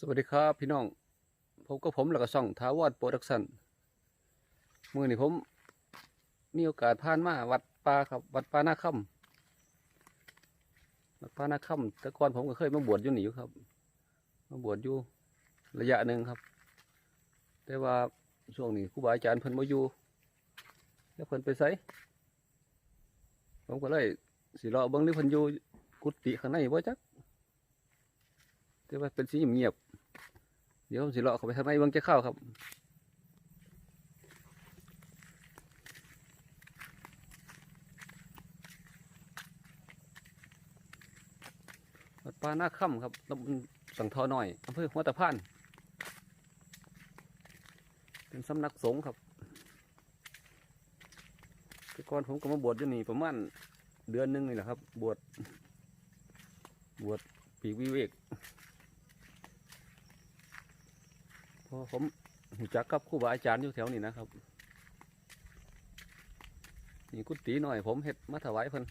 สวัสดีครับพี่น้องพบกับผมแล้วก็ช่องทาวอดโปรดักชั่นมือนี้ผมมีโอกาสผ่านมาวัดป่าครับ วัดป่านาค่ำวัดป่านาค่ำแต่ก่อนผมก็เคยมาบวชอยู่นี่อยู่ครับ มาบวชอยู่ระยะหนึ่งครับ แต่ว่าช่วงนี้ครูบาอาจารย์เพิ่นมาอยู่แล้วเพิ่นไปไสผมก็เลยสิรอเบิ่งหรือเพิ่นอยู่กุฏิข้างในบ่จักแต่ว่าเป็นสีเงียบ เดี๋ยวผมสิเลาะเข้าไปทางในเบิ่งจะเข้าครับวัดป่าหน้าค่ำครับตำบลสังทอหน่อยอำเภอหัวตะพาน เป็นสำนักสงฆ์ครับแต่ก่อนผมก็มาบวชอยู่นี่ประมาณเดือนหนึงนี่แหละครับ บวช บวชปีกวิเวก เพราะ ผมหูจักกับครูบาอาจารย์อยู่แถวนี้นะครับนี่กุฏิหน่อย ผมเฮ็ดมาถวายเพิ่น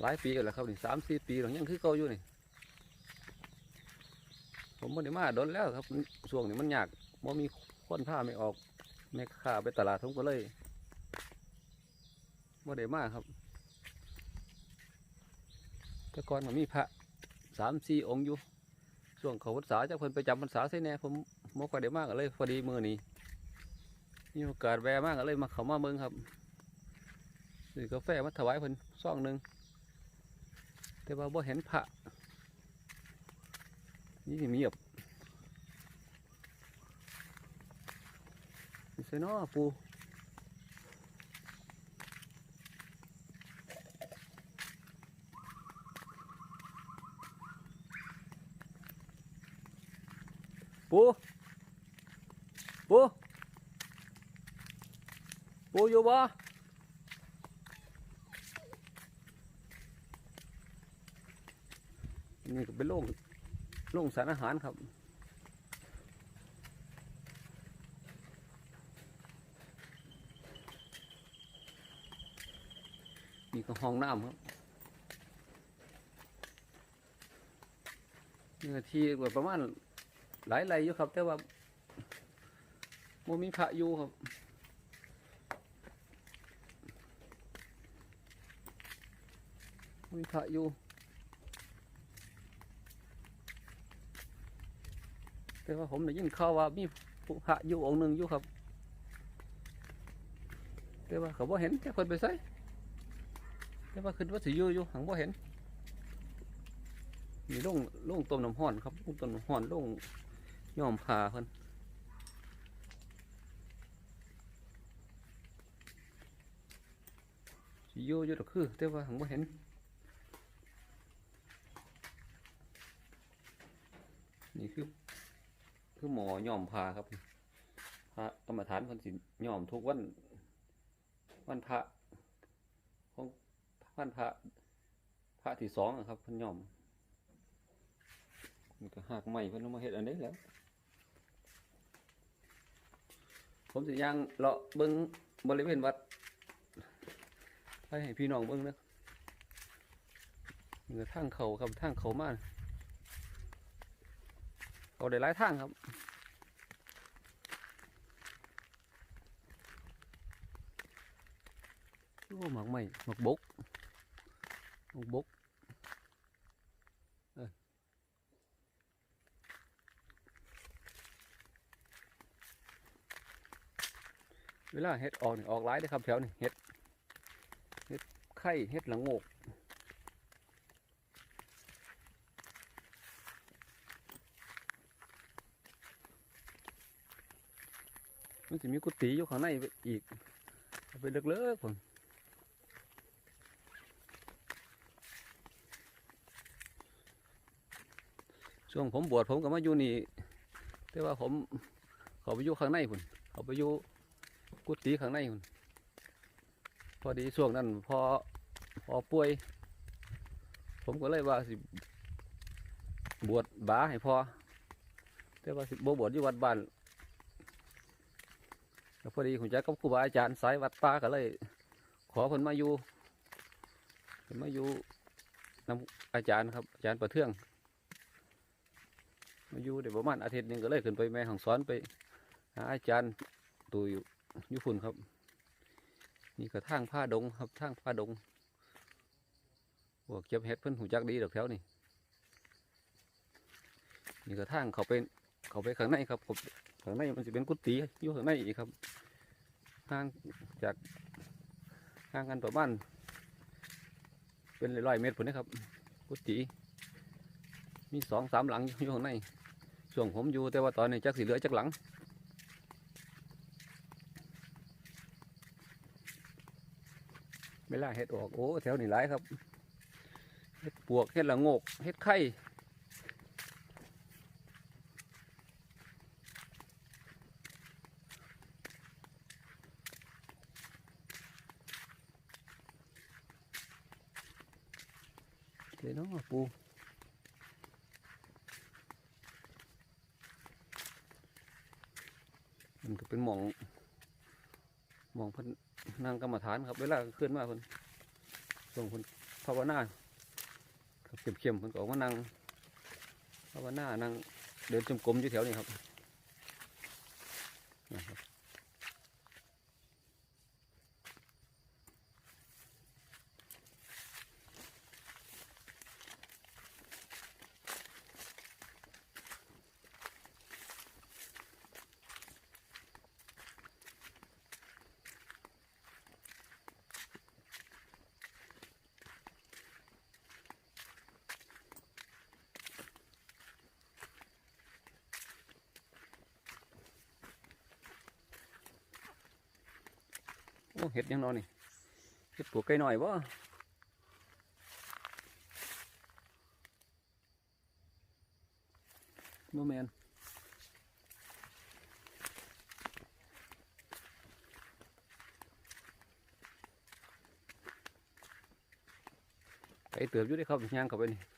หลายปีแล้วครับนี่สามสี่ปีแล้วยังคือเก่าอยู่นี่ผมไม่ได้มาโดนแล้วครับช่วงนี้มันยากบ่มีคนผ้าไม่ออกแม่ค้าไปตลาดผมก็เลยไม่ได้มาครับแต่ก่อนมันมีพระสามสี่องค์อยู่ช่วงเขาพรรษาจะเพิ่นไปจำพรรษาใช่แน่ผม มกไปได้มากเลยพอดีมือนี้มีโอกาสแวะมากเลยมาเขามาเมืองครับซื้อกาแฟมาถวายเพิ่นซองหนึ่งแต่ว่าบ่เห็นพระนี่เงียบนี่ใส่น้อปูปู ปูปูอยู่บ่นี่ก็เป็นโรงโรงสารอาหารครับนี่ก็ห้องน้ำครับเนื้อที่ประมาณหลายไรอยู่ครับ แต่ว่า โมมีพระอยู่ครับมีพระอยู่ แต่ว่าผมได้ยินข่าวว่ามีพระอยู่องค์หนึ่งอยู่ครับ แต่ว่าเขาบ่เห็นแค่คนไปใส่แต่ว่าขึ้นว่าสิอยู่อยู่หังบ่เห็นมีลงลงต้มน้ำห้อนครับลงต้มน้ำห้อนลงย่อมผ่าเพิ่น สิอยู่อยู่ดอกคือ แต่ว่าหังบ่เห็นนี่คือ คือหมอย่อมพาครับพระกรรมฐานคนสิย่อมทุกวันวันพระของวันพระพระที่สองครับพันย่อมมันก็หักใหม่เพิ่นมาเฮ็ดอันนี้แล้ว ผมสิย่างเลาะเบิ้งบริเวณวัด ไปให้พี่น้องเบิ้งนะเหนือทางเขาครับทางเขามากเขาได้หลายทางครับโอ้หมักใหม่หมักบกหมักบกเวลาเห็ดออกนี่ออกหลายเลยครับแถวนี่เห็ด ไข่เห็ดหลังงกมันจะมีกุฏิอยู่ข้างในอีกเอาไปเลิกๆผมช่วงผมบวชผมก็มาอยู่นี่แต่ว่าผมเขาไปอยู่ข้างในคุณเขาไปอยู่กุฏิข้างในคุณ พอดีช่วงนั้นพอพอป่วย ผมก็เลยว่าสิบวชบาให้พอแต่ว่าสิบบวชอยู่วัดบ้านก็พอดีผมจะกับครูบาอาจารย์สายวัดป่าก็เลย ขอคนมาอยู่เพิ่นมาอยู่นำอาจารย์ครับอาจารย์ประเทืองมาอยู่ได้ประมาณอาทิตย์หนึงก็เลยขึ้นไปแม่ห้องสอนไปหาอาจารย์ตูอยู่อยุพุ่นครับ นี่ก็ทางผ้าดงครับทางผ้าดงพวกเก็บเห็ดเพิ่นหูจักดีดอกแถวนี่นี่ก็ทางเขาไปเขาไปข้างในครับผมข้างในมันจะเป็นกุฏิอยู่ข้างในอีกครับห่างจากห่างกันประมาณเป็นร้อยเมตรผมนะครับ กุฏิมีสองสามหลังอยู่ข้างในช่วงผมอยู่แต่ว่าตอนนี้จักสีเหลือจักหลัง เวลาเห็ดออกโอ้แถวนี้หลายครับเห็ดปวกเห็ดละโงกเห็ดไข่เดี๋ยวเนาะปูมันก็เป็นหมองหมองพิ่น นั่งกรรมฐานครับเวลาขึ้นมาคนส่งคนภาวนาครับเข้มๆเพิ่นก็ออกมานั่งภาวนานั่งเดินจมกลมอยู่แถวนี้ครับ โอ้เห็ดยังนอนนี่เห็ดปวกไก่หน่อยวะโมแมนไก่เติบอยู่ได้ครับย่างเข้าไปนี่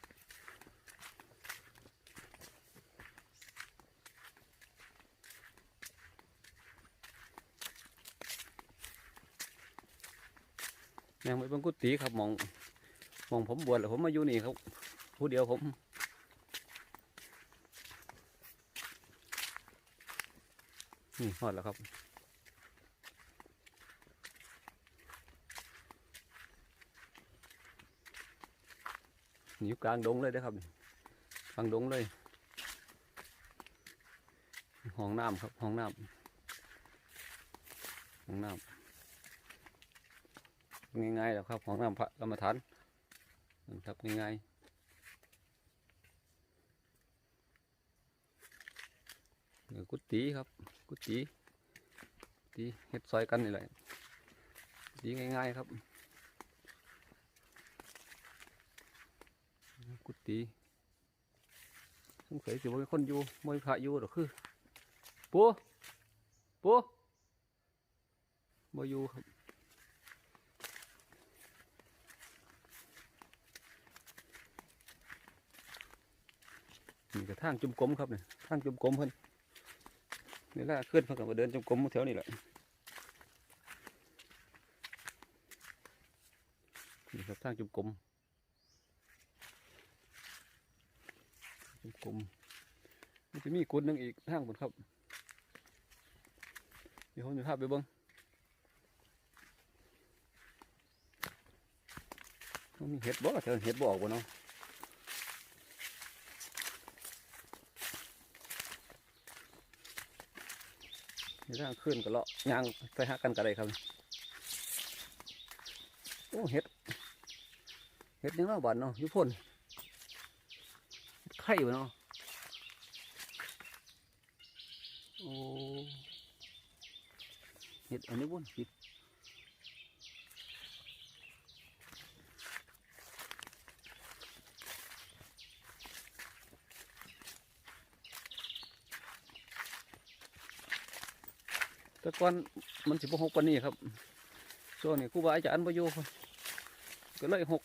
ย่างไปเบังกุฏิครับมองมองผมบวชแล้วผมมาอยู่นี่ครับผู้เดียวผมนี่หอดแล้วครับอยู่กลางดงเลยนะครับกลางดงเลยห้องน้ำครับห้องน้ำห้องน้ำ ง่ายๆแล้วครับห้องนำพระกรรมฐานนะครับง่ายๆนี่กุฏิครับกุฏิกุฏิเฮ็ดซอยกันนี่แหละกุฏิง่ายๆครับ กุฏิสงสัยสิว่ามีคนอยู่มวยพระอยู่หรอกคือปูปูบ่อยู่ครับ ก็ทางจุ่มกลมครับเนี่ยทางจุ่มกลมเพิ่นนี่ละขึ้นเพิ่นก็มาเดินจุ่มกลมแถวนี้แหละนี่ครับทางจุ่มกลมจุกลมมันจะมีกุดหนึงอีกทางบนครับเดี๋ยวผมจะพาไปเบิ้งมีเห็ดบ่เธอเห็ดบ่ออกบ่เนาะ นี่ทางขึ้นก็เลาะยางไปหากันกันเลยครับโอ้เห็ดเห็ดยังเนาบานเนาะยูพ่นไข่เนาะโอ้เห็ดอันนี้บุญสิแก่อนมันสิบหกปานนี้ครับช่วงนี้ครูบาอาจารย์ประโยชน์ก็เลยหก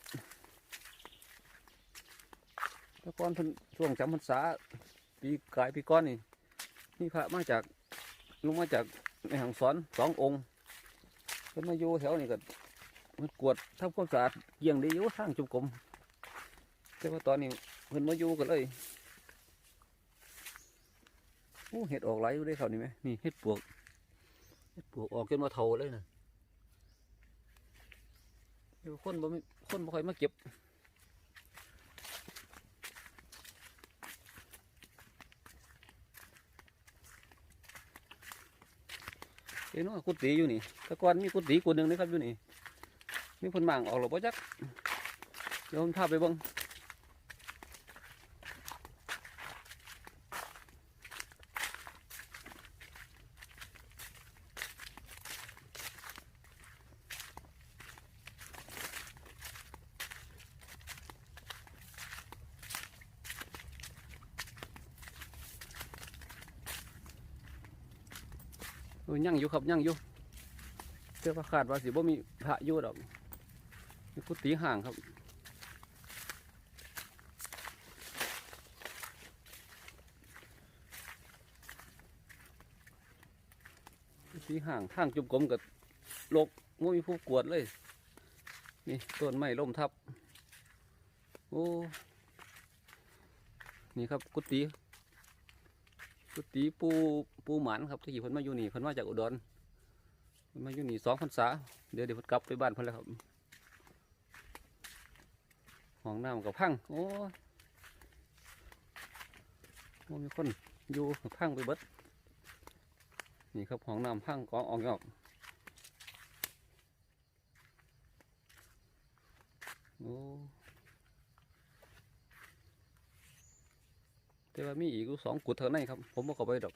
แต่ก่อนพันช่วงจำพรรษาปีกายปีก้อนนี่นี่พระมาจากลงมาจากในหังสอนสององค์เพิ่นมาอยู่แถวนี้ก็มันกวดทำความสะอาดเยี่ยงดีอยู่ทางจุกกลมแต่ว่าตอนนี้เพิ่นมาอยู่ก็เลยอ้เห็ดออกไหลายอยู่ได้เขานี่ไหมนี่เห็ดปวก เห็ดปวกออกจนมาเทาเลยนะเดี๋ยวคนบ่มีคนบ่ค่อยมาเก็บเอ้ยเนาะกุฏิอยู่นี่ตะกอนมีกุฏิกุหนึ่งนะครับอยู่นี่มีคนมั่งออกหรอปะจักเดี๋ยวผมพาไปบิ่ง ยังอยู่ครับยังอยู่เสื้อผ้าขาดว่าสิบ่มีพระอยู่ดอกมีกุฏิห่างครับกุฏิห่างทางจุบกลมกับโลกบ่มีผู้กวดเลย นี่ต้นไม้ล้มทับ โอ้ นี่ครับกุฏิ กุฏิปูปูหมันครับที่เพิ่นมาอยู่นี่เพิ่นมาจากอุดรเพิ่นมาอยู่นี่สองพรรษาเดี๋ยวเดี๋ยวเพิ่นกลับไปบ้านเพิ่นแล้วครับห้องน้ำกับพังโอ้ยโอ้มีคนอยู่พังไปเบิดนี่ครับห้องน้ำพังกองออกยอกโอ้ แต่ว่ามีอีกสองกุดเท่านั้นครับ ผมบ่เข้าไปดอก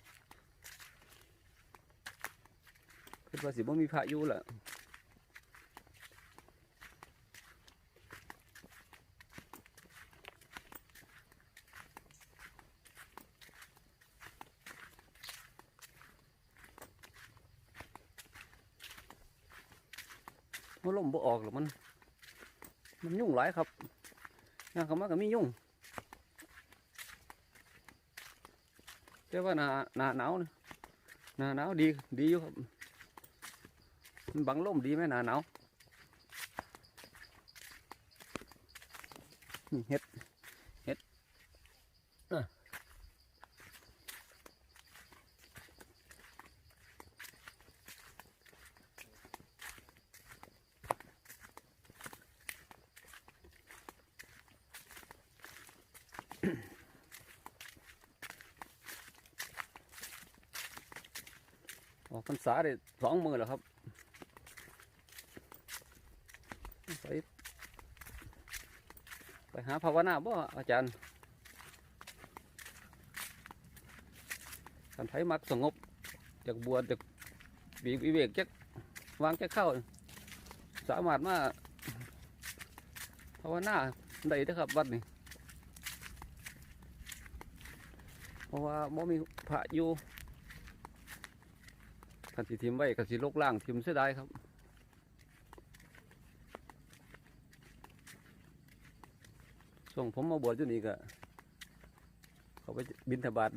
คิดว่าสิบ่มีพระอยู่แหละมันลมบ่ออกหรอมัน มันยุ่งหลายครับย่างเขามาก็มียุ่ง แต่ว่าหนาหนาหนาวนี่หนาหนาวดีดีอยู่ครับมันบังลมดีไหมหนาหนาวเห็ด ออกพรรษาได้สองมือแล้วครับไปไปหาภาวนาบ่อาจารย์กันไผมักสงบจากบวชจากบีวิเวกจากวางจากเข้า สามารถมาภาวนาได้เด้อครับวัดนี้เพราะว่าบ่มีพระอยู่ กันสิทิมไว้กันสิลกล่างทิมเสียดายครับช่วงผมมาบวชอยู่นี่ก็เขาไปบินทบาท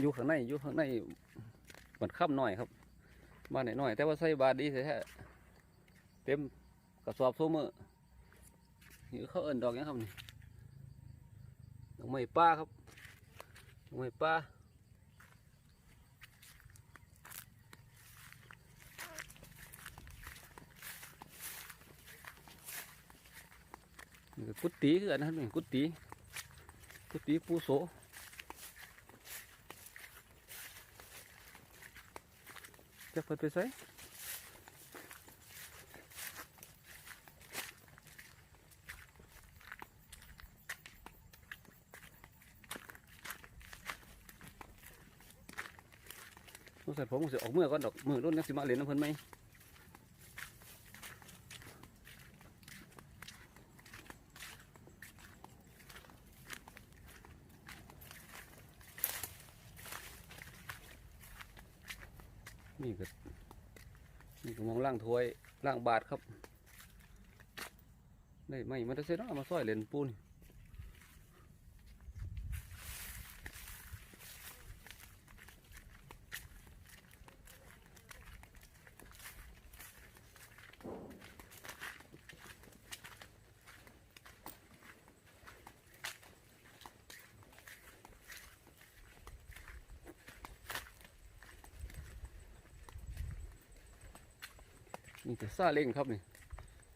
อยู่ข้างในอยู่ข้างในบัดค่ำหน่อยครับมาหน่อยหน่อย แต่ว่าใส่บาทดีแท้เต็มกระสอบโซมือนี่เขาเอินดอกหยังครับนี่ดอกไม้ป้าครับดอกไม้ป้า นี่ก็กุฏิคือกันนะครับนี่กุฏิกุฏิปูโสจะเปิดไปใส่สงสัยผมจะออกเมื่อก่อนดอกมือรุ่นนักสิมาเล่นน้ำเพิ่นไหม นี่ก็นี่ก็มองล่าง ถ้วยล่างบาทครับ ได้ไม่มาได้เส้นเอามาซอยเหรียญปูน นี่แต่ซาเล้งครับนี่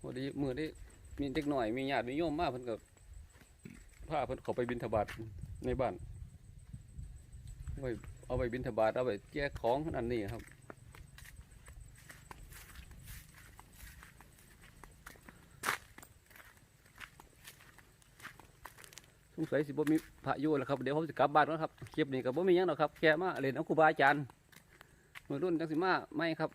พอดีมือได้มีเด็กหน่อยมีญาติมีโยมมากเพิ่นก็พาเพิ่นเขาไปบิณฑบาตในบ้านไว้เอาไปบิณฑบาตเอาไปแจกของนั่นนี่ครับสงสัยสิบ่มีพระอยู่แล้วครับเดี๋ยวผมสิกลับบ้านแล้วครับคลิปนี้ก็บ่มียังหรอกครับแค่มาเล่นเอาครูบาอาจารย์มือรุ่นจังสิมาไม่ครับ